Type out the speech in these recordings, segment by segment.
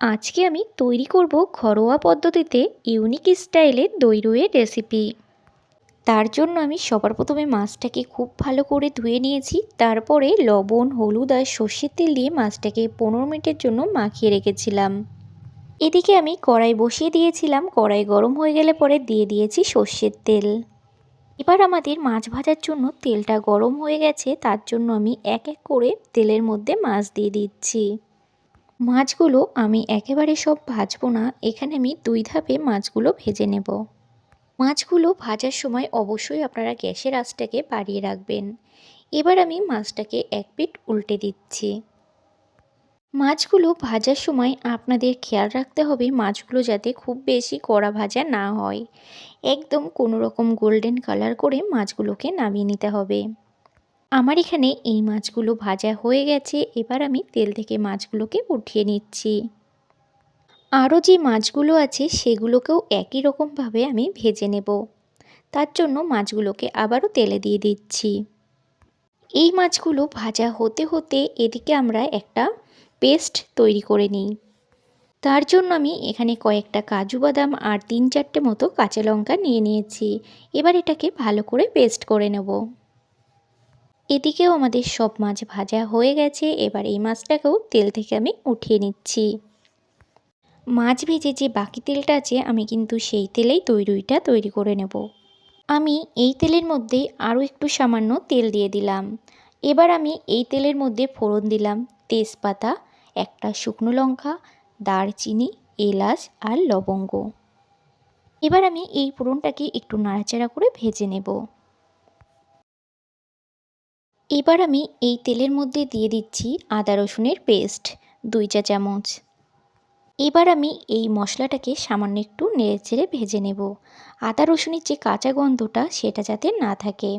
আজকে আমি তৈরি করব ঘরোয়া পদ্ধতিতে ইউনিক স্টাইলের দই রুইয়ের রেসিপি তার জন্য আমি সবার প্রথমে মাছটাকে খুব ভালো করে ধুয়ে নিয়েছি, তারপরে লবণ, হলুদ আর সর্ষের তেল দিয়ে মাছটাকে পনেরো মিনিটের জন্য মাখিয়ে রেখেছিলাম। এদিকে আমি কড়াই বসিয়ে দিয়েছিলাম, কড়াই গরম হয়ে গেলে পরে দিয়ে দিয়েছি সর্ষের তেল। এবার আমাদের মাছ ভাজার জন্য তেলটা গরম হয়ে গেছে, তার জন্য আমি এক এক করে তেলের মধ্যে মাছ দিয়ে দিচ্ছি। মাছগুলো আমি একেবারে সব ভাজবো না, এখানে আমি দুই ধাপে মাছগুলো ভেজে নেব। মাছগুলো ভাজার সময় অবশ্যই আপনারা গ্যাসের আঁচটাকে বাড়িয়ে রাখবেন। এবার আমি মাছটাকে এক পিট উল্টে দিচ্ছি। মাছগুলো ভাজার সময় আপনাদের খেয়াল রাখতে হবে মাছগুলো যাতে খুব বেশি কড়া ভাজা না হয়। একদম কোনো রকম গোল্ডেন কালার করে মাছগুলোকে নামিয়ে নিতে হবে। আমার এখানে এই মাছগুলো ভাজা হয়ে গেছে, এবার আমি তেল থেকে মাছগুলোকে উঠিয়ে নিচ্ছি। আরও যে মাছগুলো আছে, সেগুলোকেও একই রকমভাবে আমি ভেজে নেব। তার জন্য মাছগুলোকে আবারও তেলে দিয়ে দিচ্ছি। এই মাছগুলো ভাজা হতে হতে এদিকে আমরা একটা পেস্ট তৈরি করে নিই। তার জন্য আমি এখানে কয়েকটা কাজু বাদাম আর তিন চারটে মতো কাঁচা লঙ্কা নিয়ে নিয়েছি। এবার এটাকে ভালো করে পেস্ট করে নেব। এদিকেও আমাদের সব মাছ ভাজা হয়ে গেছে। এবার এই মাছটাকেও তেল থেকে আমি উঠিয়ে নিচ্ছি। মাছ ভেজে যে বাকি তেলটা আছে, আমি কিন্তু সেই তেলেই তৈরিটা তৈরি করে নেব। আমি এই তেলের মধ্যে আরও একটু সামান্য তেল দিয়ে দিলাম। এবার আমি এই তেলের মধ্যে ফোড়ন দিলাম তেজপাতা, একটা শুকনো লঙ্কা, দারচিনি, এলাচ আর লবঙ্গ। এবার আমি এই ফোড়নটাকে একটু নাড়াচাড়া করে ভেজে নেব। এবার আমি এই তেলের মধ্যে দিয়ে দিচ্ছি আদা রসুনের পেস্ট, দুই চা চামচ। এবার আমি এই মশলাটাকে সামান্য একটু নেড়েচেড়ে ভেজে নেব। আদা রসুনের যে কাঁচা গন্ধটা সেটা যাতে না থাকে।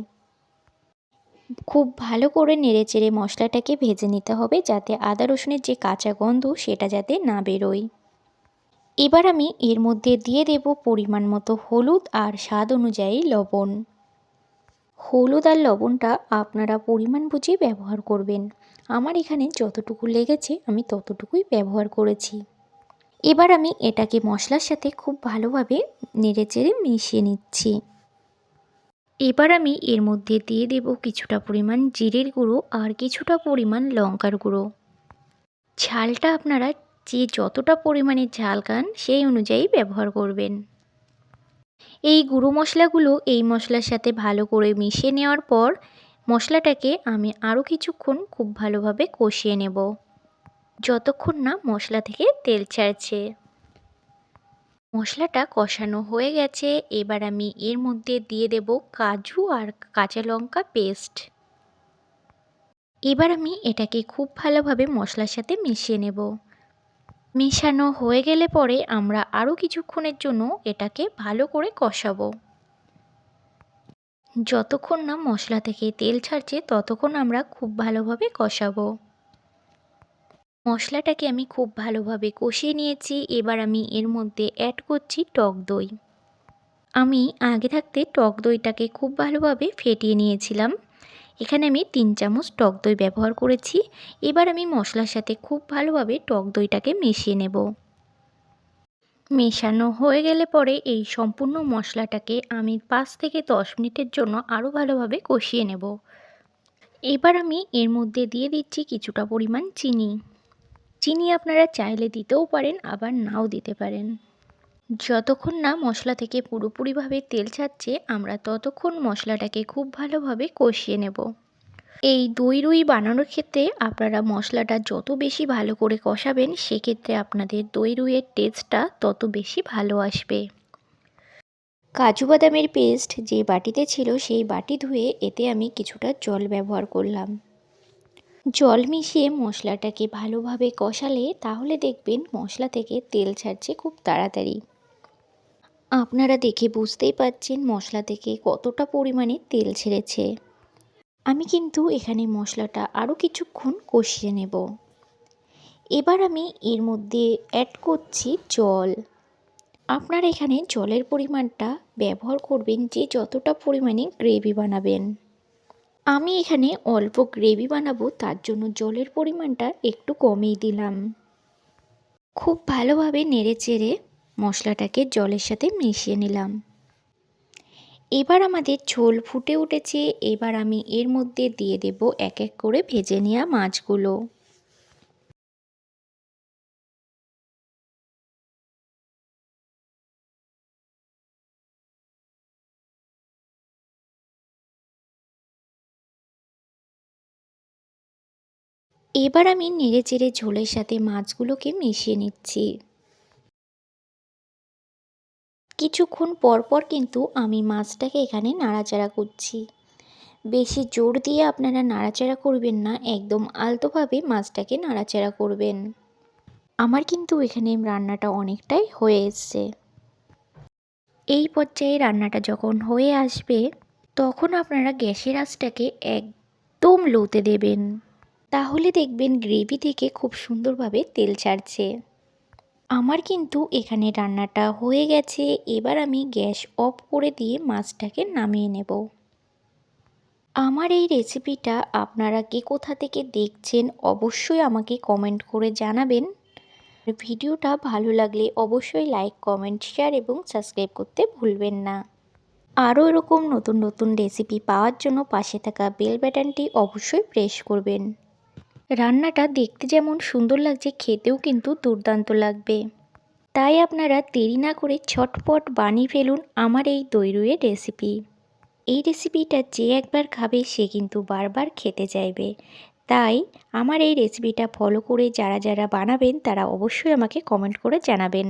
খুব ভালো করে নেড়েচেড়ে মশলাটাকে ভেজে নিতে হবে যাতে আদা রসুনের যে কাঁচা গন্ধ সেটা যাতে না বেরোয়। এবার আমি এর মধ্যে দিয়ে দেব পরিমাণ মতো হলুদ আর স্বাদ অনুযায়ী লবণ। হলুদ আর লবণটা আপনারা পরিমাণ বুঝে ব্যবহার করবেন। আমার এখানে যতটুকু লেগেছে আমি ততটুকুই ব্যবহার করেছি। এবার আমি এটাকে মশলার সাথে খুব ভালোভাবে নেড়েচেড়ে মিশিয়ে নিচ্ছি। এবার আমি এর মধ্যে দিয়ে দেব কিছুটা পরিমাণ জিরের গুঁড়ো আর কিছুটা পরিমাণ লঙ্কার গুঁড়ো। ঝালটা আপনারা যে যতটা পরিমাণে ঝাল খান সেই অনুযায়ী ব্যবহার করবেন। এই গুঁড়ো মশলাগুলো এই মশলার সাথে ভালো করে মিশিয়ে নেওয়ার পর মশলাটাকে আমি আরও কিছুক্ষণ খুব ভালোভাবে কষিয়ে নেব। যতক্ষণ না মশলা থেকে তেল ছাড়ছে। মশলাটা কষানো হয়ে গেছে। এবার আমি এর মধ্যে দিয়ে দেব কাজু আর কাঁচা লঙ্কা পেস্ট। এবার আমি এটাকে খুব ভালোভাবে মশলার সাথে মিশিয়ে নেব। মেশানো হয়ে গেলে পরে আমরা আরও কিছুক্ষণের জন্য এটাকে ভালো করে কষাবো। যতক্ষণ না মশলা থেকে তেল ছাড়ছে, ততক্ষণ আমরা খুব ভালোভাবে কষাবো। মশলাটাকে আমি খুব ভালোভাবে কষিয়ে নিয়েছি। এবার আমি এর মধ্যে অ্যাড করছি টক দই। আমি আগে থাকতে টক দইটাকে খুব ভালোভাবে ফেটিয়ে নিয়েছিলাম। এখানে আমি তিন চামচ টক দই ব্যবহার করেছি। এবার আমি মশলার সাথে খুব ভালোভাবে টক দইটাকে মিশিয়ে নেব। মেশানো হয়ে গেলে পরে এই সম্পূর্ণ মশলাটাকে আমি পাঁচ থেকে দশ মিনিটের জন্য আরও ভালোভাবে কষিয়ে নেব। এবার আমি এর মধ্যে দিয়ে দিচ্ছি কিছুটা পরিমাণ চিনি। চিনি আপনারা চাইলে দিতেও পারেন, আবার নাও দিতে পারেন। যতক্ষণ না মশলা থেকে পুরোপুরিভাবে তেল ছাড়ছে, আমরা ততক্ষণ মশলাটাকে খুব ভালোভাবে কষিয়ে নেব। এই দই রুই বানানোর ক্ষেত্রে আপনারা মশলাটা যত বেশি ভালো করে কষাবেন, সেক্ষেত্রে আপনাদের দই রুইয়ের টেস্টটা তত বেশি ভালো আসবে। কাজু বাদামের পেস্ট যে বাটিতে ছিল, সেই বাটি ধুয়ে এতে আমি কিছুটা জল ব্যবহার করলাম। জল মিশিয়ে মশলাটাকে ভালোভাবে কষালে, তাহলে দেখবেন মশলা থেকে তেল ছাড়ছে খুব তাড়াতাড়ি। আপনারা দেখে বুঝতেই পাচ্ছেন মশলা থেকে কতটা পরিমাণে তেল ছেড়েছে। আমি কিন্তু এখানে মশলাটা আরও কিছুক্ষণ কষিয়ে নেব। এবার আমি এর মধ্যে অ্যাড করছি জল। আপনারা এখানে জলের পরিমাণটা ব্যবহার করবেন যে যতটা পরিমাণে গ্রেভি বানাবেন। আমি এখানে অল্প গ্রেভি বানাবো, তার জন্য জলের পরিমাণটা একটু কমেই দিলাম। খুব ভালোভাবে নেড়ে চেড়ে মশলাটাকে জলের সাথে মিশিয়ে নিলাম। এবার আমাদের ঝোল ফুটে উঠেছে। এবার আমি এর মধ্যে দিয়ে দেব এক এক করে ভেজে নেওয়া মাছগুলো। এবার আমি নেড়ে চেড়ে ঝোলের সাথে মাছগুলোকে মিশিয়ে নিচ্ছি। কিছুক্ষণ পর পর কিন্তু আমি মাছটাকে এখানে নাড়াচাড়া করছি। বেশি জোর দিয়ে আপনারা নাড়াচাড়া করবেন না, একদম আলতোভাবে মাছটাকে নাড়াচাড়া করবেন। আমার কিন্তু এখানে রান্নাটা অনেকটাই হয়ে এসছে। এই পর্যায়ে রান্নাটা যখন হয়ে আসবে, তখন আপনারা গ্যাসের আঁচটাকে একদম লোতে দেবেন। তাহলে দেখবেন গ্রেভি থেকে খুব সুন্দরভাবে তেল ছাড়ছে। আমার কিন্তু এখানে রান্নাটা হয়ে গেছে। এবার আমি গ্যাস অফ করে দিয়ে মাছটাকে নামিয়ে নেব। আমার এই রেসিপিটা আপনারা কে কোথা থেকে দেখছেন অবশ্যই আমাকে কমেন্ট করে জানাবেন। ভিডিওটা ভালো লাগলে অবশ্যই লাইক, কমেন্ট, শেয়ার এবং সাবস্ক্রাইব করতে ভুলবেন না। আরও এরকম নতুন নতুন রেসিপি পাওয়ার জন্য পাশে থাকা বেল বাটনটি অবশ্যই প্রেস করবেন। রান্নাটা দেখতে যেমন সুন্দর লাগছে, খেতেও কিন্তু দুর্দান্ত লাগবে। তাই আপনারা দেরি না করে ছটপট বানিয়ে ফেলুন আমার এই দইরুয়ের রেসিপি এই রেসিপিটা যে একবার খাবে, সে কিন্তু বারবার খেতে চাইবে। তাই আমার এই রেসিপিটা ফলো করে যারা যারা বানাবেন, তারা অবশ্যই আমাকে কমেন্ট করে জানাবেন।